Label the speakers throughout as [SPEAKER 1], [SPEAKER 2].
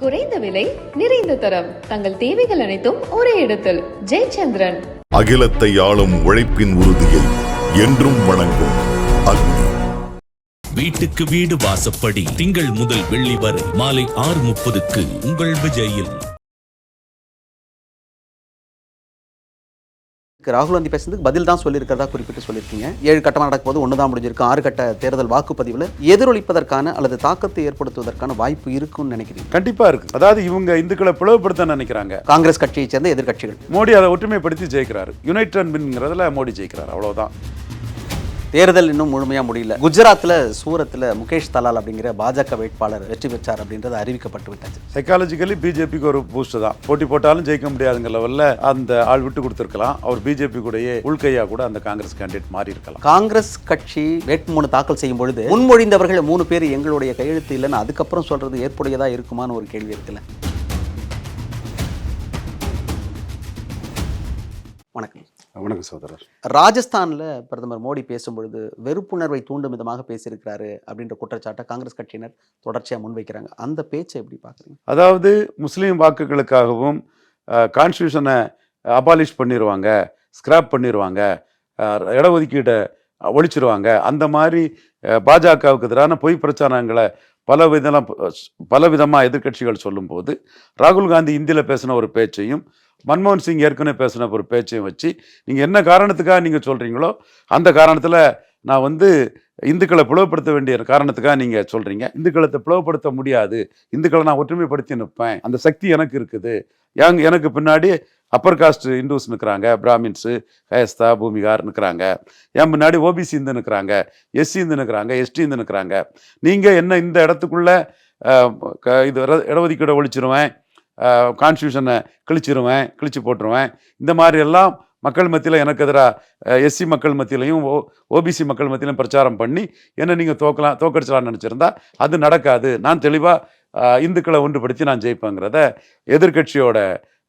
[SPEAKER 1] குறைந்த விலை நிறைந்த தரம். தங்கள் தேவைகள் அனைத்தும் ஒரே இடத்தில். ஜெயச்சந்திரன்.
[SPEAKER 2] அகிலத்தை ஆளும் உழைப்பின் உறுதியை என்றும் வணங்கும் அக்னி.
[SPEAKER 3] வீட்டுக்கு வீடு வாசப்படி திங்கள் முதல் வெள்ளி வரை மாலை ஆறு முப்பதுக்கு உங்கள் விஜயில்.
[SPEAKER 4] ராகுல் காந்தி பேசுறதுக்கு பதில் தான் சொல்லியிருக்கிறதா குறிப்பிட்டு சொல்லியிருக்கீங்க. ஏழு கட்டமாக நடக்கும் போது ஒன்று தான் முடிஞ்சிருக்கு. ஆறு கட்ட தேர்தல் வாக்குப்பதிவில் எதிரொலிப்பதற்கான அல்லது தாக்கத்தை ஏற்படுத்துவதற்கான வாய்ப்பு இருக்குன்னு நினைக்கிறீங்க?
[SPEAKER 5] கண்டிப்பா இருக்கு. அதாவது இவங்க இந்துக்களை பிளவுபடுத்த நினைக்கிறாங்க.
[SPEAKER 4] காங்கிரஸ் கட்சியைச் சேர்ந்த எதிர்க்கட்சிகள்.
[SPEAKER 5] மோடி அதை ஒற்றுமைப்படுத்தி ஜெயிக்கிறாரு. யுனைடெட் மின்ங்கிறதுல மோடி ஜெயிக்கிறார். அவ்வளவுதான்.
[SPEAKER 4] தேர்தல் இன்னும் முழுமையாக முடியல. குஜராத்தில் சூரத்தில் முகேஷ் தலால் அப்படிங்கிற பாஜக வேட்பாளர் வெற்றி பெற்றார் அப்படின்றது அறிவிக்கப்பட்டு விட்டாச்சு
[SPEAKER 5] சைக்காலஜிக்கலி பிஜேபிக்கு ஒரு பூஸ்ட் தான். போட்டி போட்டாலும் ஜெயிக்க முடியாதுங்கிற லெவல்ல அந்த ஆள் விட்டு கொடுத்துருக்கலாம். அவர் பிஜேபி கூடயே உள்கையா கூட அந்த காங்கிரஸ் கேண்டிடேட் மாறி இருக்கலாம்.
[SPEAKER 4] காங்கிரஸ் கட்சி வேட்புமனு தாக்கல் செய்யும் பொழுது முன்மொழிந்தவர்கள் மூணு பேர் எங்களுடைய கையெழுத்து இல்லைன்னு அதுக்கப்புறம் சொல்றது ஏற்புடையதா இருக்குமான்னு ஒரு கேள்வி இருக்குல்ல. வணக்கம்.
[SPEAKER 5] வணக்கம் சகோதரர்.
[SPEAKER 4] ராஜஸ்தான்ல பிரதமர் மோடி பேசும்பொழுது வெறுப்புணர்வை தூண்டும் விதமாக பேசியிருக்கிறாரு அப்படின்ற குற்றச்சாட்டை காங்கிரஸ் கட்சியினர் தொடர்ச்சியா முன்வைக்கிறாங்க. அந்த பேச்சை எப்படி பாக்குறீங்க
[SPEAKER 5] அதாவது முஸ்லீம் வாக்குகளுக்காகவும் கான்ஸ்டியூஷனை அபாலிஷ் பண்ணிடுவாங்க ஸ்கிராப் பண்ணிடுவாங்க இடஒதுக்கீடை ஒழிச்சிருவாங்க. அந்த மாதிரி பாஜகவுக்கு எதிரான பொய் பிரச்சாரங்களை பல விதம் பல விதமாக எதிர்க்கட்சிகள் சொல்லும்போது ராகுல் காந்தி இந்தியில் பேசின ஒரு பேச்சையும் மன்மோகன் சிங் ஏற்கனவே பேசின ஒரு பேச்சையும் வச்சு நீங்கள் என்ன காரணத்துக்காக நீங்கள் சொல்கிறீங்களோ அந்த காரணத்தில் நான் வந்து இந்துக்களை பிளவுபடுத்த வேண்டிய காரணத்துக்காக நீங்கள் சொல்கிறீங்க இந்துக்களத்தை பிளவுபடுத்த முடியாது. இந்துக்களை நான் ஒற்றுமைப்படுத்தி நிற்பேன் அந்த சக்தி எனக்கு இருக்குது. எங் எனக்கு பின்னாடி அப்பர் காஸ்ட் இந்துஸ் நிற்கிறாங்க பிராமின்ஸு கயஸ்தா பூமிகார் நிற்கிறாங்க என் முன்னாடி ஓபிசி இந்து நிற்கிறாங்க எஸ்சி இந்து நிற்கிறாங்க எஸ்டி இந்து நிற்கிறாங்க நீங்கள் என்ன இந்த இடத்துக்குள்ளே க- இது இடஒதுக்கீடு ஒழிச்சிருவேன் கான்ஸ்டியூஷனை கிழிச்சிருவேன் கிழிச்சு போட்டுருவேன். இந்த மாதிரி எல்லாம் மக்கள் மத்தியில் எனக்கு எதிராக எஸ்சி மக்கள் மத்தியிலையும் ஓ ஓபிசி மக்கள் மத்தியிலையும் பிரச்சாரம் பண்ணி என்ன நீங்கள் தோக்கலாம் தோக்கடிச்சலாம்னு நினச்சிருந்தா அது நடக்காது. நான் தெளிவாக இந்துக்களை ஒன்றுபடுத்தி நான் ஜெயிப்பேங்கிறத எதிர்க்கட்சியோட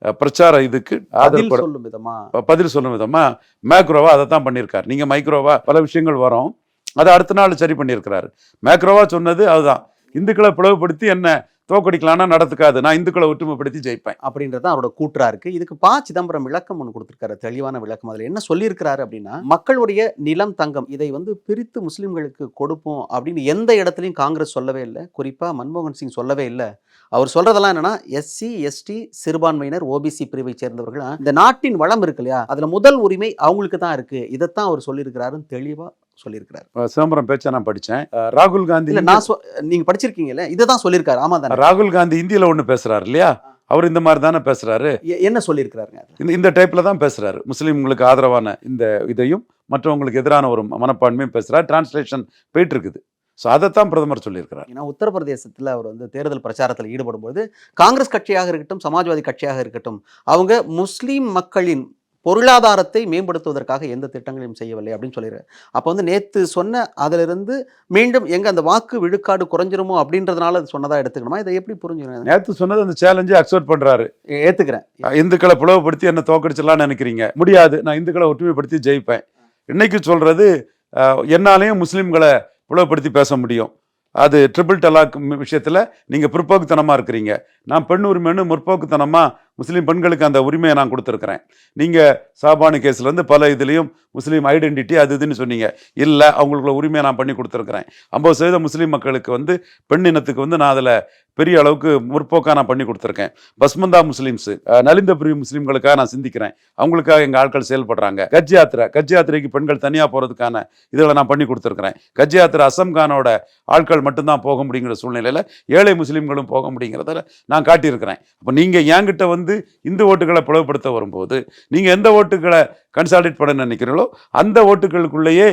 [SPEAKER 5] அஹ், பிரச்சார இதுக்கு
[SPEAKER 4] பதில் சொல்லும் விதமா?
[SPEAKER 5] பதில் சொல்லும் விதமா? மேக்ரோவா அதை தான் பண்ணியிருக்காரு. நீங்க மைக்ரோவா பல விஷயங்கள் வரும். அதை அடுத்த நாள் சரி பண்ணியிருக்கிறாரு. மேக்ரோவா சொன்னது அதுதான். இந்துக்களை பிளவுபடுத்தி என்ன தோக்கடிக்கலாம்னா நடத்துக்காது நான் இந்துக்களை ஒற்றுமைப்படுத்தி ஜெயிப்பேன்.
[SPEAKER 4] அப்படின்றது தான் அவரோட கூற்றா இருக்கு. இதுக்கு பா. சிதம்பரம் விளக்கம் ஒன்று கொடுத்துருக்காரு. தெளிவான விளக்கம். அதில் என்ன சொல்லியிருக்கிறாரு அப்படின்னா மக்களுடைய நிலம் தங்கம் இதை வந்து பிரித்து முஸ்லீம்களுக்கு கொடுப்போம் அப்படின்னு எந்த இடத்துலையும் காங்கிரஸ் சொல்லவே இல்லை. குறிப்பாக மன்மோகன் சிங் சொல்லவே இல்லை. அவர் சொல்றதெல்லாம் என்னன்னா எஸ்சி எஸ்டி சிறுபான்மையினர் ஓபிசி பிரிவை சேர்ந்தவர்கள்? இந்த நாட்டின் வளம் இருக்கு இல்லையா? அதில் முதல் உரிமை அவங்களுக்கு தான் இருக்கு. இதைத்தான் அவர் சொல்லியிருக்கிறாருன்னு தெளிவாக சொல்லியிருக்கிறாரு.
[SPEAKER 5] சிதம்பரம் பேச்சை நான் படித்தேன். ராகுல் காந்தி
[SPEAKER 4] நான் சொ- நீங்க படிச்சிருக்கீங்கல்ல இதை தான் சொல்லியிருக்காரு. ஆமா தானே?
[SPEAKER 5] ராகுல் காந்தி இந்தியில ஒன்று பேசுறாரு இல்லையா? அவர் இந்த மாதிரி தானே பேசுறாரு.
[SPEAKER 4] எ- என்ன சொல்லியிருக்கிறாருங்க
[SPEAKER 5] இந்த இந்த டைப்ல தான் பேசுறாரு. முஸ்லீம்களுக்கு ஆதரவான இந்த இதையும் மற்றவங்களுக்கு எதிரான ஒரு மனப்பான்மையும் பேசுறாரு. டிரான்ஸ்லேஷன் போயிட்டு இருக்குது ஸோ அதைத்தான் பிரதமர் சொல்லியிருக்கிறார்.
[SPEAKER 4] ஏன்னா உத்தரப்பிரதேசத்தில் அவர் வந்து தேர்தல் பிரச்சாரத்தில் ஈடுபடும்போது காங்கிரஸ் கட்சியாக இருக்கட்டும் சமாஜ்வாதி கட்சியாக இருக்கட்டும் அவங்க முஸ்லீம் மக்களின் பொருளாதாரத்தை மேம்படுத்துவதற்காக எந்த திட்டங்களையும் செய்யவில்லை அப்படின்னு சொல்லிடுறாரு அப்போ வந்து நேற்று சொன்ன அதிலிருந்து மீண்டும் எங்க அந்த வாக்கு விழுக்காடு குறைஞ்சிருமோ அப்படின்றதுனால அது சொன்னதா எடுத்துக்கணுமா? இதை எப்படி புரிஞ்சுக்கணும்
[SPEAKER 5] நேத்து சொன்னது அந்த சேலஞ்சை அக்செப்ட் பண்றாரு.
[SPEAKER 4] ஏ- ஏத்துக்கிறேன்.
[SPEAKER 5] இந்துக்களை பிளவுபடுத்தி என்ன தோக்கடிச்சிடலாம்னு நினைக்கிறீங்க. முடியாது. நான் இந்துக்களை ஒற்றுமைப்படுத்தி ஜெயிப்பேன். இன்னைக்கு சொல்றது அஹ், என்னாலையும் முஸ்லீம்களை பிளவுபடுத்தி பேச முடியும். அது ட்ரிபிள் டலாக் விஷயத்தில் நீங்கள் பிற்போக்குத்தனமாக இருக்கிறீங்க. நான் பெண் உரிமைன்னு முற்போக்குத்தனமாக முஸ்லீம் பெண்களுக்கு அந்த உரிமையை நான் கொடுத்துருக்குறேன். நீங்கள் சாபானு கேஸ்லேருந்து பல இதுலேயும் முஸ்லீம் ஐடென்டிட்டி அது இதுன்னு சொன்னீங்க. இல்லை அவங்களுக்குள்ள உரிமையை நான் பண்ணி கொடுத்துருக்குறேன். ஐம்பது சதவீத முஸ்லீம் மக்களுக்கு வந்து பெண் இனத்துக்கு வந்து நான் அதில் பெரிய அளவுக்கு முற்போக்காக நான் பண்ணி கொடுத்துருக்கேன். பஸ்மந்தா முஸ்லீம்ஸு நலிந்த பிரிவு முஸ்லீம்களுக்காக நான் சிந்திக்கிறேன். அவங்களுக்காக எங்கள் ஆட்கள் செயல்படுறாங்க. கஜ் யாத்திரை கஜ் யாத்திரைக்கு பெண்கள் தனியாக போகிறதுக்கான இதில் நான் பண்ணி கொடுத்துருக்குறேன். கஜ் யாத்திரை அசம் கானோட ஆட்கள் மட்டும்தான் போக முடியுங்கிற சூழ்நிலையில் ஏழை முஸ்லீம்களும் போக முடியுங்கிறத நான் காட்டியிருக்கிறேன். அப்போ நீங்கள் என்கிட்ட வந்து இந்து ஓட்டுகளை பிளவுபடுத்த வரும்போது நீங்கள் எந்த ஓட்டுகளை கன்சாலிடேட் பண்ண நினைக்கிறீங்களோ அந்த ஓட்டுகளுக்குள்ளேயே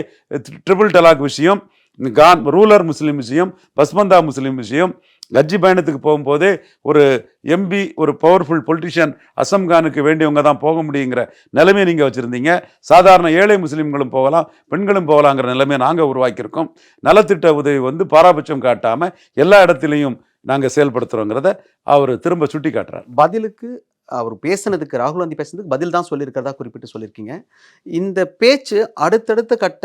[SPEAKER 5] ட்ரிபிள் டலாக் விஷயம் கான் ரூலர் முஸ்லீம் விஷயம் பஸ்மந்தா முஸ்லீம் விஷயம் கஜ்ஜி பயணத்துக்கு போகும்போதே ஒரு எம்பி ஒரு பவர்ஃபுல் பொலிட்டிஷியன் அசம் கானுக்கு வேண்டியவங்க தான் போக முடியுங்கிற நிலைமையை நீங்கள் வச்சுருந்தீங்க. சாதாரண ஏழை முஸ்லீம்களும் போகலாம் பெண்களும் போகலாங்கிற நிலைமையை நாங்கள் உருவாக்கியிருக்கோம். நலத்திட்ட உதவி வந்து பாராபட்சம் காட்டாமல் எல்லா இடத்துலையும் நாங்கள் செயல்படுத்துகிறோங்கிறத அவர் திரும்ப சுட்டி காட்டுறார்
[SPEAKER 4] பதிலுக்கு அவர் பேசினதுக்கு ராகுல் காந்தி பேசுனதுக்கு பதில் தான் சொல்லியிருக்கிறதா குறிப்பிட்டு சொல்லியிருக்கீங்க. இந்த பேச்சு அடுத்தடுத்த கட்ட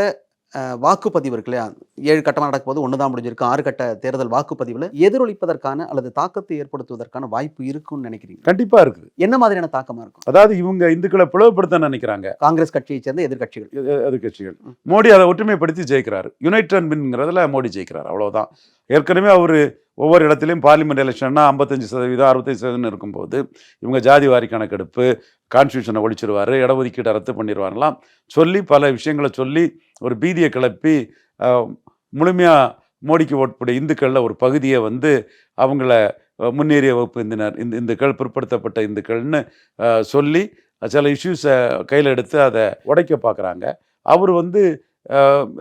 [SPEAKER 4] வாக்குப்பதிவு இருக்கு இல்லையா? ஏழு கட்டமாக நடக்கும்போது ஒன்று தான் முடிஞ்சிருக்கு. ஆறு கட்ட தேர்தல் வாக்குப்பதிவில் எதிரொலிப்பதற்கான அல்லது தாக்கத்தை ஏற்படுத்துவதற்கான வாய்ப்பு இருக்குன்னு நினைக்கிறீங்க?
[SPEAKER 5] கண்டிப்பா இருக்கு.
[SPEAKER 4] என்ன மாதிரியான தாக்கமா இருக்கும்?
[SPEAKER 5] அதாவது இவங்க இந்துக்களை பிளவுபடுத்த நினைக்கிறாங்க.
[SPEAKER 4] காங்கிரஸ் கட்சியை சேர்ந்த எதிர்க்கட்சிகள்.
[SPEAKER 5] எ- எதிர்க்கட்சிகள். மோடி அதை ஒற்றுமைப்படுத்தி ஜெயிக்கிறாரு. யுனைடெட் வின்ங்கிறதுல மோடி ஜெயிக்கிறார். அவ்வளவுதான். ஏற்கனவே அவர் ஒவ்வொரு இடத்துலையும் பார்லிமெண்ட் எலெக்ஷன்னா ஐம்பத்தஞ்சு சதவீதம் அறுபத்தஞ்சு சதவீதம் இருக்கும்போது இவங்க ஜாதி வாரி கணக்கெடுப்பு கான்ஸ்டியூஷனை ஒழிச்சிருவார் இடஒதுக்கீட்டை ரத்து பண்ணிடுவாரெல்லாம் சொல்லி பல விஷயங்களை சொல்லி ஒரு பீதியை கிளப்பி முழுமையாக மோடிக்கு ஓட்புடைய இந்துக்களில் ஒரு பகுதியை வந்து அவங்கள முன்னேறிய வகுப்பு இந்தினர் இந்த இந்துக்கள் பிற்படுத்தப்பட்ட இந்துக்கள்னு சொல்லி சில இஷ்யூஸை கையில் எடுத்து அதை உடைக்க பார்க்குறாங்க அவர் வந்து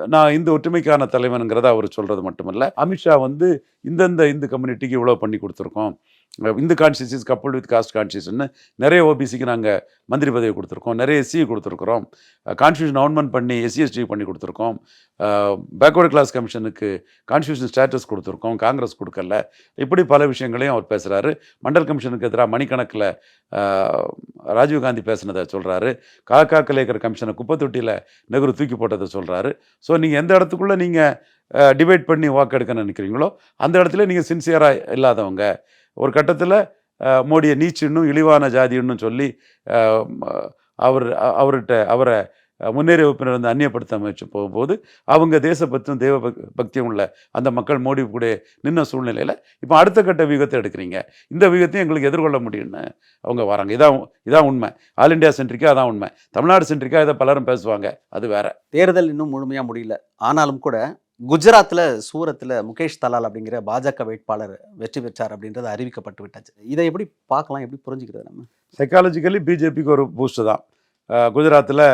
[SPEAKER 5] நான் இந்து ஒற்றுமைக்கான தலைவனுங்கிறத அவர் சொல்கிறது மட்டுமல்ல அமித்ஷா வந்து இந்தந்த இந்து கம்யூனிட்டிக்கு இவ்வளோ பண்ணி கொடுத்துருக்கோம் Hindu Hindu constitutions couple with caste constitution நிறைய ஓபிசிக்கு நாங்கள் மந்திரி பதவி கொடுத்துருக்கோம். நிறைய எஸ்சி கொடுத்துருக்குறோம். கான்ஸ்டியூஷன் அமெண்ட்மெண்ட் பண்ணி எஸ்சிஎஸ்டி பண்ணி கொடுத்துருக்கோம். பேக்வர்டு கிளாஸ் கமிஷனுக்கு கான்ஸ்டியூஷன் ஸ்டேட்டஸ் கொடுத்துருக்கோம். காங்கிரஸ் கொடுக்கல. இப்படி பல விஷயங்களையும் அவர் பேசுகிறாரு மண்டல் கமிஷனுக்கு எதிராக மணிக்கணக்கில் ராஜீவ்காந்தி பேசினதை சொல்கிறாரு காக்கா கலேக்கர் கமிஷனை குப்பை தொட்டியில் தூக்கி போட்டதை சொல்கிறாரு ஸோ நீங்கள் எந்த இடத்துக்குள்ளே நீங்கள் டிபேட் பண்ணி வாக்கெடுக்க நினைக்கிறீங்களோ அந்த இடத்துல நீங்கள் சின்சியராக இல்லாதவங்க ஒரு கட்டத்தில் மோடியை நீச்சுன்னும் இழிவான ஜாதின்னு சொல்லி அவர் அவர்கிட்ட அவரை முன்னேறிய வகுப்பினர் வந்து அந்நியப்படுத்த முயற்சி போகும்போது அவங்க தேசபக்தியும் தேவ பக்- பக்தியும் உள்ள அந்த மக்கள் மோடி கூட நின்ன சூழ்நிலையில் இப்போ அடுத்த கட்ட வியூகத்தை எடுக்கிறீங்க. இந்த வியூகத்தையும் எங்களுக்கு எதிர்கொள்ள முடியும்னு அவங்க வராங்க. இதான் இதான் உண்மை. ஆல் இண்டியா சென்ட்ரிக்கா அதான் உண்மை. தமிழ்நாடு சென்ட்ரிக்கா இதை பலரும் பேசுவாங்க. அது வேற.
[SPEAKER 4] தேர்தல் இன்னும் முழுமையாக முடியல. ஆனாலும் கூட குஜராத்ல சூரத்தில் முகேஷ் தலால் அப்படிங்கிற பாஜக வேட்பாளர் வெற்றி பெற்றார் அப்படின்றது அறிவிக்கப்பட்டு விட்டாச்சு. இதை எப்படி பார்க்கலாம்? எப்படி புரிஞ்சுக்கிறது நம்ம?
[SPEAKER 5] சைக்காலஜிக்கலி பிஜேபிக்கு ஒரு பூஸ்ட் தான். குஜராத்தில்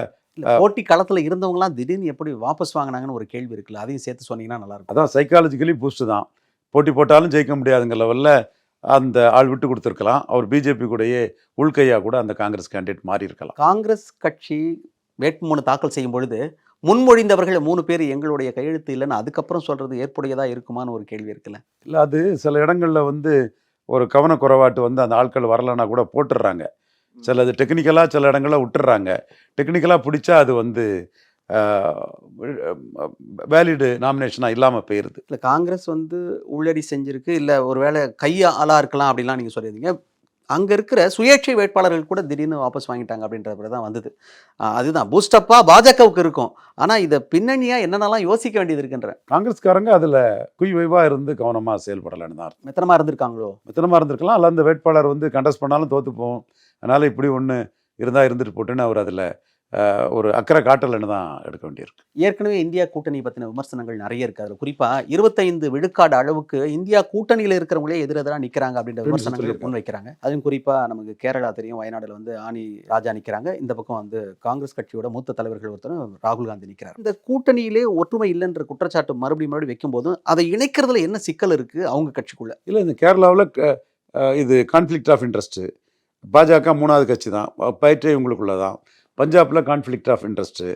[SPEAKER 4] போட்டி களத்துல இருந்தவங்கலாம் திடீர்னு எப்படி வாபஸ் வாங்கினாங்கன்னு ஒரு கேள்வி இருக்குல்ல அதையும் சேர்த்து சொன்னீங்கன்னா நல்லா இருக்கும்.
[SPEAKER 5] அதான் சைக்காலஜிக்கலி பூஸ்ட் தான். போட்டி போட்டாலும் ஜெயிக்க முடியாதுங்கிற லெவலில் அந்த ஆள் விட்டு கொடுத்துருக்கலாம். அவர் பிஜேபி கூடயே உள்கையாக கூட அந்த காங்கிரஸ் கேண்டிடேட் மாறி இருக்கலாம்
[SPEAKER 4] காங்கிரஸ் கட்சி வேட்புமனு தாக்கல் செய்யும் பொழுது முன்மொழிந்தவர்கள் மூணு பேர் எங்களுடைய கையெழுத்து இல்லைன்னு அதுக்கப்புறம் சொல்றது ஏற்புடையதா இருக்குமான்னு ஒரு கேள்வி இருக்குல்ல?
[SPEAKER 5] இல்லை அது சில இடங்களில் வந்து ஒரு கவனக்குறைவாட்டு வந்து அந்த ஆட்கள் வரலைன்னா கூட போட்டுடுறாங்க சிலது டெக்னிக்கலாக சில இடங்களில் விட்டுறாங்க டெக்னிக்கலாக பிடிச்சா அது வந்து வேலிடு நாமினேஷனாக இல்லாமல் போயிடுது
[SPEAKER 4] இல்ல காங்கிரஸ் வந்து உள்ளடி செஞ்சிருக்கு இல்ல ஒருவேளை கையா ஆளா இருக்கலாம் அப்படிலாம் நீங்க சொல்லியிருந்தீங்க. அங்க இருக்கிற சுயேட்சை வேட்பாளர்கள் கூட திடீர்னு வாபஸ் வாங்கிட்டாங்க அப்படின்ற தான் வந்தது. அதுதான். பூஸ்டப்பா பாஜகவுக்கு இருக்கும். ஆனா இதை பின்னணியா என்னென்னலாம் யோசிக்க வேண்டியது இருக்குன்ற?
[SPEAKER 5] காங்கிரஸ்காரங்க அதில் குய்வைவாக இருந்து கவனமாக செயல்படலைன்னு தான் அர்த்தம்.
[SPEAKER 4] மெத்தனமா இருந்திருக்காங்களோ?
[SPEAKER 5] மித்தனமாக இருந்திருக்கலாம். அல்ல அந்த வேட்பாளர் வந்து கண்டஸ்ட் பண்ணாலும் தோத்து போவோம் அதனால் இப்படி ஒன்று இருந்தால் இருந்துட்டு போட்டுன்னு அவர் அதில் ஒரு அக்கறை காட்டலைன்னு தான் எடுக்க வேண்டியிருக்கு.
[SPEAKER 4] ஏற்கனவே இந்தியா கூட்டணி பத்தின விமர்சனங்கள் நிறைய இருக்கு. அதுல குறிப்பா இருபத்தைந்து விழுக்காடு அளவுக்கு இந்தியா கூட்டணியில இருக்கிறவங்களே எதிரெதிராக நிக்கிறாங்க அப்படின்ற விமர்சனங்கள்
[SPEAKER 5] சொல்லியிருக்காங்க.
[SPEAKER 4] முன் வைக்கிறாங்க அதுவும் குறிப்பா நமக்கு கேரளா தெரியும் வயநாடுல வந்து ஆனி ராஜா நிக்கிறாங்க. இந்த பக்கம் வந்து காங்கிரஸ் கட்சியோட மூத்த தலைவர்கள் ஒருத்தரும் ராகுல் காந்தி நிக்கிறார். இந்த கூட்டணியிலே ஒற்றுமை இல்லைன்ற குற்றச்சாட்டு மறுபடியும் மறுபடியும் வைக்கும்போது அதை இணைக்கிறதுல என்ன சிக்கல் இருக்கு அவங்க கட்சிக்குள்ள?
[SPEAKER 5] இல்லை இந்த கேரளாவில் இது கான்ஃப்ளிக்ட் ஆஃப் இன்ட்ரெஸ்ட்டு பாஜக மூணாவது கட்சி தான். பயிற்றே இவங்களுக்குள்ள தான் பஞ்சாபில் கான்ஃப்ளிக்ட் ஆஃப் இன்ட்ரெஸ்ட்டு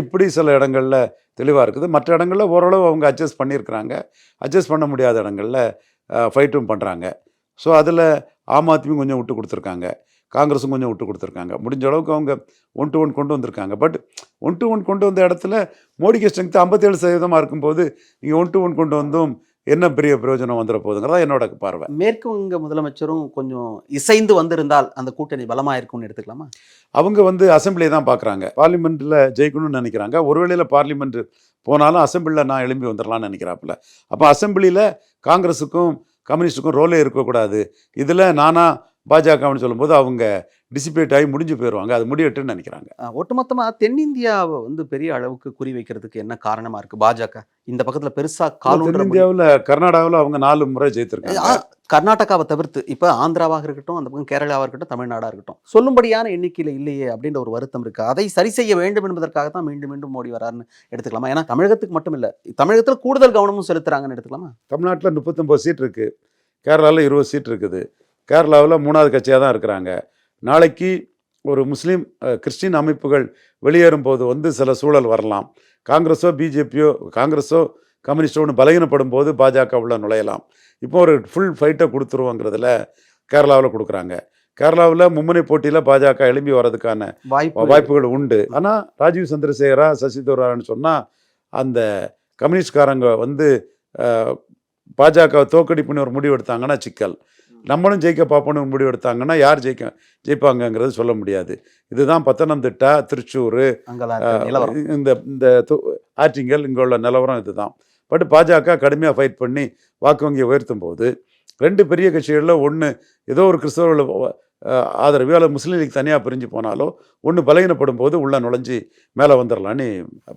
[SPEAKER 5] இப்படி சில இடங்களில் தெளிவாக இருக்குது. மற்ற இடங்களில் ஓரளவு அவங்க அட்ஜஸ்ட் பண்ணியிருக்கிறாங்க. அட்ஜஸ்ட் பண்ண முடியாத இடங்களில் ஃபைட்டும் பண்ணுறாங்க ஸோ அதில் ஆம் ஆத்மி கொஞ்சம் விட்டு கொடுத்துருக்காங்க. காங்கிரஸும் கொஞ்சம் விட்டு கொடுத்துருக்காங்க. முடிஞ்ச அளவுக்கு அவங்க ஒன் டு ஒன் கொண்டு வந்திருக்காங்க. பட் ஒன் டு ஒன் கொண்டு வந்த இடத்துல மோடிக்கு ஸ்ட்ரென்த் ஐம்பத்தேழு சதவீதமாக இருக்கும்போது நீங்கள் ஒன் டு ஒன் கொண்டு வந்தும் என்ன பெரிய பிரயோஜனம் வந்துட போகுதுங்கிறதா என்னோட பார்வை.
[SPEAKER 4] மேற்கு வங்க முதலமைச்சரும் கொஞ்சம் இசைந்து வந்திருந்தால் அந்த கூட்டணி பலமா இருக்கும்னு எடுத்துக்கலாமா?
[SPEAKER 5] அவங்க வந்து அசெம்பிளியை தான் பார்க்குறாங்க பார்லிமெண்ட்டில் ஜெயிக்கணும்னு நினைக்கிறாங்க. ஒருவேளையில் பார்லிமெண்ட் போனாலும் அசெம்பிளியில் நான் எழும்பி வந்துடலாம்னு நினைக்கிறாப்புல. அப்போ அசெம்பிளியில் காங்கிரஸுக்கும் கம்யூனிஸ்ட்டுக்கும் ரோலே இருக்கக்கூடாது. இதில் நானா பாஜகன்னு சொல்லும்போது அவங்க டிசிபேட் ஆகி முடிஞ்சு போயிடுவாங்க அது முடியட்டுன்னு நினைக்கிறாங்க.
[SPEAKER 4] அஹ் ஒட்டுமொத்தமா தென்னிந்தியாவை வந்து பெரிய அளவுக்கு குறி வைக்கிறதுக்கு என்ன காரணமா இருக்கு? பாஜக இந்த பக்கத்துல பெருசா காலூன்ற முடியும்.
[SPEAKER 5] தென்னிந்தியாவில் கர்நாடகாவில் அவங்க நாலு முறை ஜெயித்திருக்காங்க.
[SPEAKER 4] கர்நாடகாவை தவிர்த்து இப்ப ஆந்திராவாக இருக்கட்டும் அந்த பக்கம் கேரளாவாக இருக்கட்டும் தமிழ்நாடா இருக்கட்டும் சொல்லும்படியான எண்ணிக்கையில இல்லையே அப்படின்ற ஒரு வருத்தம் இருக்கு. அதை சரி செய்ய வேண்டும் என்பதற்காக தான் மீண்டும் மீண்டும் மோடி வராருன்னு எடுத்துக்கலாமா? ஏன்னா தமிழகத்துக்கு மட்டும் இல்ல தமிழகத்துல கூடுதல் கவனமும் செலுத்துறாங்கன்னு எடுத்துக்கலாமா?
[SPEAKER 5] தமிழ்நாட்டில் முப்பத்தொம்பது சீட் இருக்குது கேரளாவில் இருபது சீட் இருக்குது. கேரளாவில் மூணாவது கட்சியாக தான் இருக்கிறாங்க. நாளைக்கு ஒரு முஸ்லீம் கிறிஸ்டின் அமைப்புகள் வெளியேறும் போது வந்து சில சூழல் வரலாம். காங்கிரஸோ பிஜேபியோ காங்கிரஸோ கம்யூனிஸ்டோ ஒன்று பலகீனப்படும் போது பாஜக உள்ள நுழையலாம். இப்போ ஒரு ஃபுல் ஃபைட்டை கொடுத்துருவோங்கிறதுல கேரளாவில் கொடுக்குறாங்க. கேரளாவில் மும்முனை போட்டியில் பாஜக எழும்பி வர்றதுக்கான
[SPEAKER 4] வாய்ப்பு
[SPEAKER 5] வாய்ப்புகள் உண்டு. ஆனால் ராஜீவ் சந்திரசேகரா சசி தரூரான்னு சொன்னால் அந்த கம்யூனிஸ்ட்காரங்க வந்து அஹ், பாஜகவை தோக்கடிப்புன்னு ஒரு முடிவு எடுத்தாங்கன்னா சிக்கல். நம்மளும் ஜெயிக்க பார்ப்போம்னு முடிவு எடுத்தாங்கன்னா யார் ஜெயிக்க ஜெயிப்பாங்கங்கிறது சொல்ல முடியாது. இதுதான் பத்தனம்திட்டா திருச்சூர் இந்த இந்த ஆற்றிங்கல் இங்கே உள்ள நிலவரம் இதுதான். பட் பாஜக கடுமையாக ஃபைட் பண்ணி வாக்கு வங்கியை உயர்த்தும் போது ரெண்டு பெரிய கட்சிகளில் ஒன்று ஏதோ ஒரு கிறிஸ்தவர்கள் ஆதரவு அல்லது முஸ்லீம் லீக் தனியாக பிரிஞ்சு போனாலோ ஒன்று பலகீனப்படும் போது உள்ள நுழைஞ்சி மேலே வந்துடலான்னு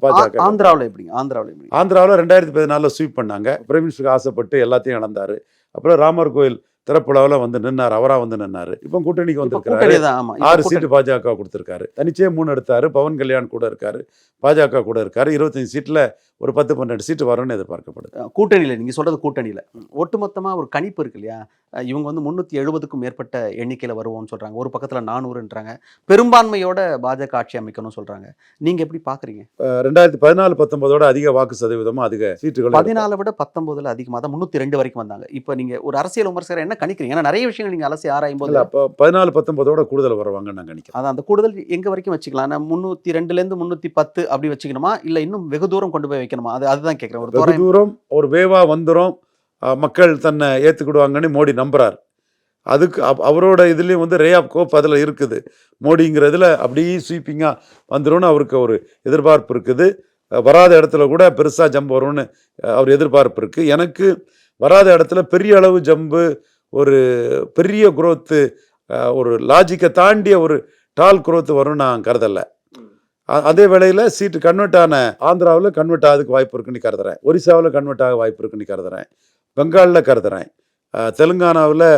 [SPEAKER 5] பாஜக
[SPEAKER 4] ஆந்திராவில் எப்படிங்க? ஆந்திராவில் எப்படி
[SPEAKER 5] ஆந்திராவில் ரெண்டாயிரத்தி பதினாலில் ஸ்வீப் பண்ணாங்க. பிரைம் மினிஸ்டருக்கு ஆசைப்பட்டு எல்லாத்தையும் இழந்தாரு. அப்புறம் ராமர் கோயில் திறப்புலாவில் வந்து நின்னார் அவராக வந்து நின்னாரு. இப்போ கூட்டணிக்கு வந்திருக்காரு ஆறு. சீட்டு பாஜக கொடுத்துருக்காரு. தனிச்சே மூணு எடுத்தாரு பவன் கல்யாண் கூட இருக்காரு பாஜக கூட இருக்காரு. இருபத்தஞ்சு சீட்டில் ஒரு பத்து பன்னெண்டு சீட்டு வரும்னு எதிர்பார்க்கப்படுது.
[SPEAKER 4] கூட்டணியில நீங்க சொல்றது கூட்டணியில. ம். ஒட்டுமொத்தமா ஒரு கணிப்பு இருக்கு இல்லையா? இவங்க வந்து முன்னூத்தி எழுபதுக்கும் மேற்பட்ட எண்ணிக்கையில வருவோம்னு சொல்றாங்க. ஒரு பக்கத்துல நானூறுன்றாங்க. பெரும்பான்மையோட பாஜக ஆட்சி அமைக்கணும்னு சொல்றாங்க. நீங்க எப்படி பாக்குறீங்க?
[SPEAKER 5] அஹ் ரெண்டாயிரத்தி பதினாலு பத்தொன்பதோட அதிக வாக்கு சதவீதமும் அதிக சீட்டுகள்
[SPEAKER 4] பதினாலை விட பத்தொன்பதுல அதிகமாக தான் முன்னூத்தி ரெண்டு வரைக்கும் வந்தாங்க. இப்போ நீங்க ஒரு அரசியல் விமர்சகர் என்ன கணிக்கிறீங்க. ஏன்னா நிறைய விஷயங்கள் நீங்க அலசி ஆராயும் போது
[SPEAKER 5] அப்போ பதினாலு பத்தொன்பதோட கூடுதல் வருவாங்கன்னு நான் நினைக்கிறேன்
[SPEAKER 4] அதான் அந்த கூடுதல் எங்க வரைக்கும் வச்சுக்கலாம்? நான் முன்னூத்தி ரெண்டுல இருந்து முன்னூத்தி பத்து அப்படி வச்சுக்கணுமா? இல்ல இன்னும் வெகு தூரம் கொண்டு போய் வைக்கணுமா? அது அதுதான் கேட்கிறேன். ஒரு
[SPEAKER 5] வெகு தூரம் ஒரு வேவா வந்துரும். மக்கள் தன்னை ஏற்றுக்கிடுவாங்கன்னு மோடி நம்புறார். அதுக்கு அவ- அவரோட இதுலேயும் வந்து ரே ஆஃப் கோப் அதில் இருக்குது. மோடிங்கிறதுல அப்படியே ஸ்வீப்பிங்காக வந்துரும்னு அவருக்கு ஒரு எதிர்பார்ப்பு இருக்குது. வராத இடத்துல கூட பெருசாக ஜம்ப் வரும்னு அவர் எதிர்பார்ப்பு இருக்குது எனக்கு வராத இடத்துல பெரிய அளவு ஜம்பு ஒரு பெரிய குரோத்து ஒரு லாஜிக்கை தாண்டிய ஒரு டால் குரோத்து வரும்னு நான் கருதலை. அதே வேளையில் சீட்டு கன்வெர்ட் ஆன ஆந்திராவில் கன்வெர்ட் ஆகிறதுக்கு வாய்ப்பு இருக்குன்னு கருதுறேன். ஒரிசாவில் கன்வெர்ட் ஆக வாய்ப்பு இருக்குன்னு கருதுறேன். பெங்காலில் கருதுறேன். தெலுங்கானாவில்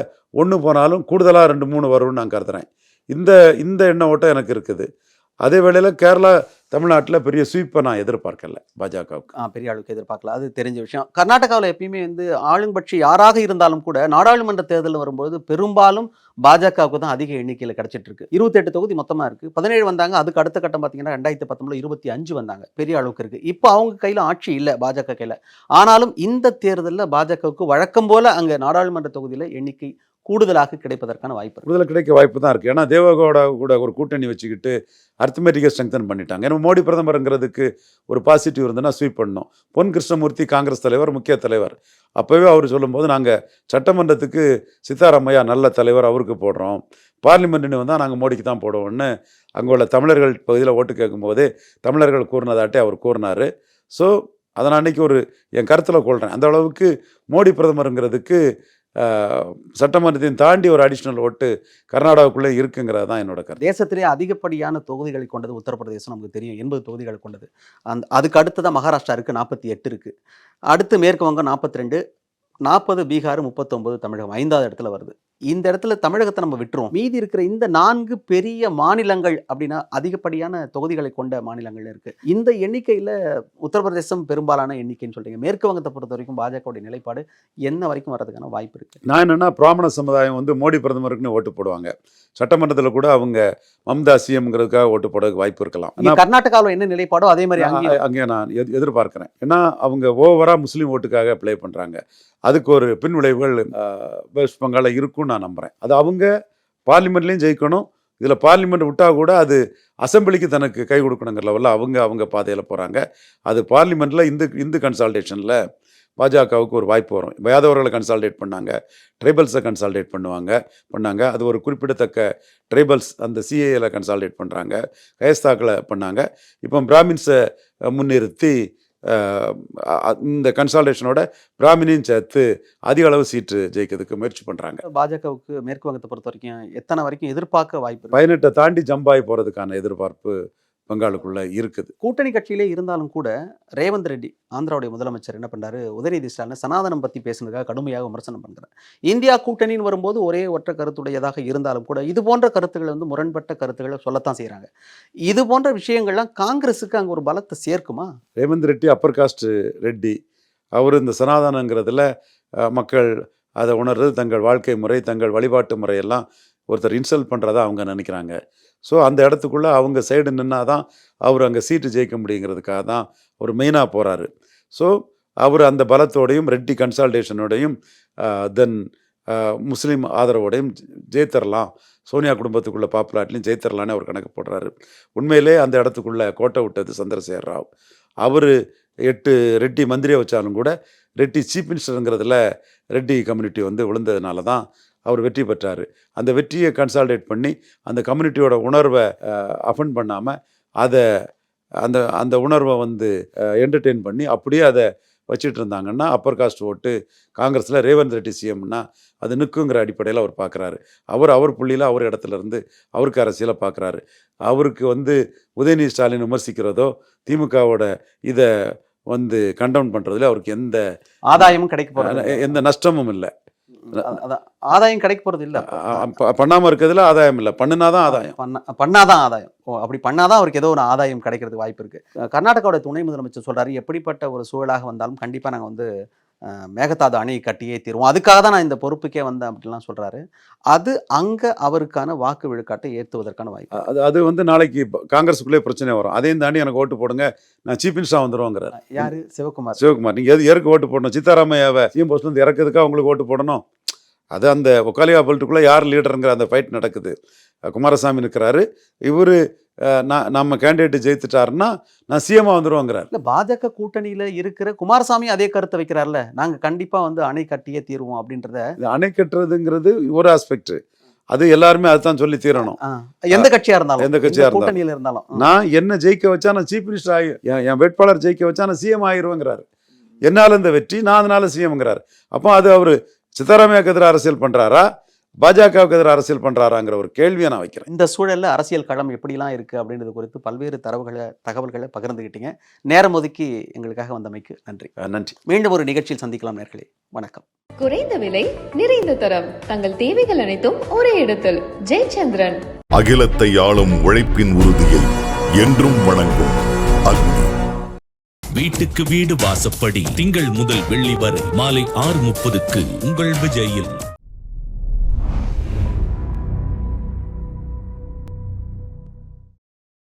[SPEAKER 5] ஒன்று போனாலும் கூடுதலாக ரெண்டு மூணு வரும்னு நான் கருதுறேன். இந்த இந்த எண்ண ஓட்டம் எனக்கு இருக்குது. அதே வேளையில் கேரளா தமிழ்நாட்டில் பெரிய ஸ்வீப்பை நான் எதிர்பார்க்கல பாஜகவுக்கு.
[SPEAKER 4] ஆ, பெரிய அளவுக்கு எதிர்பார்க்கல. அது தெரிஞ்ச விஷயம். கர்நாடகாவில் எப்பயுமே வந்து ஆளுங்கட்சி யாராக இருந்தாலும் கூட நாடாளுமன்ற தேர்தல் வரும்போது பெரும்பாலும் பாஜகவுக்கு தான் அதிக எண்ணிக்கையில் கிடச்சிட்டு இருக்கு இருபத்தெட்டு தொகுதி மொத்தமாக இருக்குது பதினேழு வந்தாங்க. அதுக்கு அடுத்த கட்டம் பார்த்தீங்கன்னா ரெண்டாயிரத்தி பத்தொம்பது இருபத்தி அஞ்சு வந்தாங்க. பெரிய அளவுக்கு இருக்குது இப்போ அவங்க கையில் ஆட்சி இல்லை பாஜக கையில். ஆனாலும் இந்த தேர்தலில் பாஜகவுக்கு வழக்கம் போல் அங்கே நாடாளுமன்ற தொகுதியில் எண்ணிக்கை கூடுதலாக கிடைப்பதற்கான வாய்ப்பு
[SPEAKER 5] கூடுதலாக கிடைக்க வாய்ப்பு தான் இருக்குது ஏன்னா தேவகவுடா கூட ஒரு கூட்டணி வச்சுக்கிட்டு அர்த்தமேட்டிக்காக ஸ்ட்ரெங்தன் பண்ணிட்டாங்க. ஏன்னா மோடி பிரதமருங்கிறதுக்கு ஒரு பாசிட்டிவ் இருந்ததுன்னா ஸ்வீப் பண்ணோம் பொன் கிருஷ்ணமூர்த்தி காங்கிரஸ் தலைவர் முக்கிய தலைவர். அப்போவே அவர் சொல்லும்போது நாங்கள் சட்டமன்றத்துக்கு சித்தாராமையா நல்ல தலைவர் அவருக்கு போடுறோம். பார்லிமெண்ட்டுன்னு வந்தால் நாங்கள் மோடிக்கு தான் போடுவோம்னு அங்கே உள்ள தமிழர்கள் பகுதியில் ஓட்டு கேட்கும்போது தமிழர்கள் கூறினதாட்டே அவர் கூறினார். ஸோ அதை நான் அன்றைக்கி ஒரு என் கருத்தில் கொள்கிறேன் அந்த அளவுக்கு மோடி பிரதமருங்கிறதுக்கு சட்டமன்றத்தையும் தாண்டி ஒரு அடிஷ்னல் ஓட்டு கர்நாடகாவுக்குள்ளே இருக்குங்கிறது தான் என்னோட கருத்து.
[SPEAKER 4] தேசத்திலே அதிகப்படியான தொகுதிகளை கொண்டது உத்தரப்பிரதேசம் நமக்கு தெரியும். எண்பது தொகுதிகள் கொண்டது. அந்த அதுக்கு அடுத்ததாக மகாராஷ்டிரா இருக்குது நாற்பத்தி எட்டு இருக்குது அடுத்து மேற்கு வங்கம் நாற்பத்தி ரெண்டு நாற்பது பீகார் முப்பத்தொம்பது தமிழகம் ஐந்தாவது இடத்துல வருது. இந்த இடத்துல தமிழகத்தை நம்ம விட்டுருவோம். மீதி இருக்கிற இந்த நான்கு பெரிய மாநிலங்கள் அப்படின்னா அதிகப்படியான தொகுதிகளை கொண்ட மாநிலங்கள் இருக்கு. இந்த எண்ணிக்கையில உத்தரப்பிரதேசம் பெரும்பாலான எண்ணிக்கைன்னு சொல்றீங்க. மேற்கு வங்கத்தை பொறுத்த வரைக்கும் பாஜகவுடைய நிலைப்பாடு என்ன வரைக்கும் வர்றதுக்கான வாய்ப்பு இருக்கு?
[SPEAKER 5] நான் என்னன்னா பிராமண சமுதாயம் வந்து மோடி பிரதமருக்குன்னு ஓட்டு போடுவாங்க. சட்டமன்றத்தில் கூட அவங்க மம்தா சிஎம்ங்கிறதுக்காக ஓட்டு போடுறதுக்கு வாய்ப்பு இருக்கலாம்.
[SPEAKER 4] கர்நாடகாவில் என்ன நிலைப்பாடோ அதே மாதிரி
[SPEAKER 5] அங்கே நான் எதிர்- எதிர்பார்க்கிறேன். ஏன்னா அவங்க ஓவராக முஸ்லீம் ஓட்டுக்காக ப்ளே பண்ணுறாங்க அதுக்கு ஒரு பின் விளைவுகள் வெஸ்ட் பெங்காலில் நான் நம்புகிறேன் அது அவங்க பார்லிமெண்ட்லேயும் ஜெயிக்கணும். இதில் பார்லிமெண்ட் விட்டால் கூட அது அசெம்பிளிக்கு தனக்கு கை கொடுக்கணுங்கிற லெவலில் அவங்க அவங்க பாதையில் போகிறாங்க அது பார்லிமெண்ட்டில் இந்து இந்து கன்சால்டேஷனில் பாஜகவுக்கு ஒரு வாய்ப்பு வரும். யாதவர்களை கன்சால்டேட் பண்ணாங்க. ட்ரைபல்ஸை கன்சால்டேட் பண்ணுவாங்க பண்ணாங்க. அது ஒரு குறிப்பிடத்தக்க ட்ரைபல்ஸ் அந்த சிஏல கன்சால்டேட் பண்ணுறாங்க கயஸ்தாக்களை பண்ணாங்க. இப்போ பிராமின்ஸை முன்னிறுத்தி இந்த கன்சால்டேஷனோட பிராமினையும் சேர்த்து அதிக அளவு சீட்டு ஜெயிக்கிறதுக்கு முயற்சி பண்ணுறாங்க
[SPEAKER 4] பாஜகவுக்கு மேற்கு வங்கத்தை பொறுத்த வரைக்கும் எத்தனை வரைக்கும் எதிர்பார்க்க வாய்ப்பு
[SPEAKER 5] பதினெட்டை தாண்டி ஜம்பாய் போகிறதுக்கான எதிர்பார்ப்பு பெங்காலுக்குள்ளே இருக்குது.
[SPEAKER 4] கூட்டணி கட்சியிலே இருந்தாலும் கூட ரேவந்த் ரெட்டி ஆந்திராவுடைய முதலமைச்சர் என்ன பண்றாரு? உதயநிதி ஸ்டாலின் சனாதனம் பத்தி பேசுனதுக்காக கடுமையாக விமர்சனம் பண்றாரு. இந்தியா கூட்டணின்னு வரும்போது ஒரே ஒற்ற கருத்துடையதாக இருந்தாலும் கூட இது போன்ற கருத்துக்களை வந்து முரண்பட்ட கருத்துக்களை சொல்லத்தான் செய்றாங்க. இது போன்ற விஷயங்கள்லாம் காங்கிரஸுக்கு அங்க ஒரு பலத்தை சேர்க்குமா?
[SPEAKER 5] ரேவந்த் ரெட்டி அப்பர் காஸ்ட் ரெட்டி அவர் இந்த சனாதனங்கிறதுல மக்கள் அதை உணர்றது தங்கள் வாழ்க்கை முறை தங்கள் வழிபாட்டு முறையெல்லாம் ஒருத்தர் இன்சல்ட் பண்ணுறதா அவங்க நினைக்கிறாங்க. ஸோ அந்த இடத்துக்குள்ளே அவங்க சைடு நின்னா தான் அவர் அங்கே சீட்டு ஜெயிக்க முடியுங்கிறதுக்காக தான் அவர் மெயினாக போகிறாரு ஸோ அவர் அந்த பலத்தோடையும் ரெட்டி கன்சால்டேஷனோடையும் தென் முஸ்லீம் ஆதரவோடையும் ஜெயித்தரலாம். சோனியா குடும்பத்துக்குள்ள பாப்புலாட்லையும் ஜெயித்தரலான்னு அவர் கணக்கு போடுறாரு. உண்மையிலே அந்த இடத்துக்குள்ளே கோட்டை விட்டது சந்திரசேகர் ராவ். அவர் எட்டு ரெட்டி மந்திரியை வச்சாலும் கூட ரெட்டி சீஃப் மினிஸ்டருங்கிறதுல ரெட்டி கம்யூனிட்டி வந்து விழுந்ததுனால தான் அவர் வெற்றி பெற்றார். அந்த வெற்றியை கன்சால்டேட் பண்ணி அந்த கம்யூனிட்டியோட உணர்வை அஃபெண்ட் பண்ணாமல் அதை அந்த அந்த உணர்வை வந்து என்டர்டெயின் பண்ணி அப்படியே அதை வச்சுட்டு இருந்தாங்கன்னா அப்பர் காஸ்ட் ஓட்டு காங்கிரஸில் ரேவந்த் ரெட்டி சிஎம்னா அது நிற்குங்கிற அடிப்படையில் அவர் பார்க்குறாரு அவர் அவர் புள்ளியில் அவர் இடத்துல இருந்து அவருக்கு அரசியலை பார்க்குறாரு அவருக்கு வந்து உதயநிதி ஸ்டாலின் விமர்சிக்கிறதோ திமுகவோட இதை வந்து கண்டவுன் பண்ணுறதுல அவருக்கு எந்த
[SPEAKER 4] ஆதாயமும் கிடைக்க
[SPEAKER 5] எந்த நஷ்டமும் இல்லை.
[SPEAKER 4] ஆதாயம் கிடைக்க போறது இல்ல
[SPEAKER 5] பண்ணாமல் இருக்கிறதுல ஆதாயம் இல்லை. பண்ணுனாதான் ஆதாயம்.
[SPEAKER 4] பண்ண பண்ணாதான் ஆதாயம். ஓ அப்படி பண்ணாதான் அவருக்கு ஏதோ ஒரு ஆதாயம் கிடைக்கிறதுக்கு வாய்ப்பு இருக்கு. அஹ் கர்நாடகாவோட துணை முதலமைச்சர் சொல்றாரு எப்படிப்பட்ட ஒரு சூழலாக வந்தாலும் கண்டிப்பா நாங்க வந்து மேகதாது அணை கட்டியே தீருவோம். அதுக்காக தான் நான் இந்த பொறுப்புக்கே வந்தேன் அப்படிலாம் சொல்றாரு. அது அங்க அவருக்கான வாக்கு விழுக்காட்டை ஏற்றுவதற்கான வாய்ப்பு
[SPEAKER 5] அது அது வந்து நாளைக்கு காங்கிரஸுக்குள்ளே பிரச்சனை வரும். அதையும் தாண்டி எனக்கு ஓட்டு போடுங்க நான் சீஃப் மினிஸ்டராக வந்துருவோங்கிறார்.
[SPEAKER 4] யாரு? சிவகுமார்.
[SPEAKER 5] சிவகுமார். நீங்கள் எது எருக்கு ஓட்டு போடணும்? சித்தாராமையாவை சிஎம் போஸ்ட்லேருந்து இறக்கிறதுக்காக உங்களுக்கு ஓட்டு போடணும்? அது அந்த ஒக்காலியா பொலிட்டுக்குள்ளே யார் லீடருங்கிற அந்த ஃபைட் நடக்குது. குமாரசாமி இருக்கிறாரு இவர் நான் நம்ம கேண்டிடேட் ஜெயித்துட்டாருன்னா நான் சிஎம்மாக வந்துருவோங்கிறார்.
[SPEAKER 4] இல்ல பாஜக கூட்டணியில இருக்கிற குமாரசாமி அதே கருத்தை வைக்கிறார்ல. நாங்க கண்டிப்பா வந்து அணை கட்டியே தீருவோம் அப்படின்றத.
[SPEAKER 5] அணை கட்டுறதுங்கிறது ஒரு ஆஸ்பெக்ட் அது எல்லாருமே அதுதான் சொல்லி தீரணும்.
[SPEAKER 4] எந்த கட்சியா இருந்தாலும்
[SPEAKER 5] எந்த கட்சியா இருந்தாலும்.
[SPEAKER 4] இருந்தாலும்.
[SPEAKER 5] நான் என்ன ஜெயிக்க வச்சா நான் சீஃப் மினிஸ்டர் ஆகி என் வேட்பாளர் ஜெயிக்க வச்சா நான் சிஎம் ஆகிருவேங்கிறாரு என்னால் இந்த வெற்றி நான் அதனால சிஎம்ங்கிறாரு அப்போ அது அவர் சித்தாராமையாக்கு எதிராக அரசியல் பண்ணுறாரா பாஜகவுக்கு எதிராக அரசியல் பண்ணுறாராங்கிற ஒரு கேள்வியை நான் வைக்கிறேன்.
[SPEAKER 4] இந்த சூழல்ல அரசியல் களம் எப்படிலாம் இருக்கு அப்படின்றது குறித்து பல்வேறு தரவுகளை தகவல்களை பகிர்ந்துக்கிட்டீங்க நேரம் ஒதுக்கி எங்களுக்காக வந்தமைக்கு நன்றி.
[SPEAKER 5] நன்றி.
[SPEAKER 4] மீண்டும் ஒரு நிகழ்ச்சியில் சந்திக்கலாம் நேர்களே. வணக்கம்.
[SPEAKER 1] குறைந்த விலை நிறைந்த தரம். தங்கள் தேவைகள் அனைத்தும் ஒரே இடத்தில். ஜெயச்சந்திரன்.
[SPEAKER 2] அகிலத்தை ஆளும் உழைப்பின் உறுதியை என்றும் வணங்கும் அக்னி.
[SPEAKER 3] வீட்டுக்கு வீடு வாசப்படி திங்கள் முதல் வெள்ளி வரை மாலை ஆறு முப்பதுக்கு உங்கள் விஜயில்.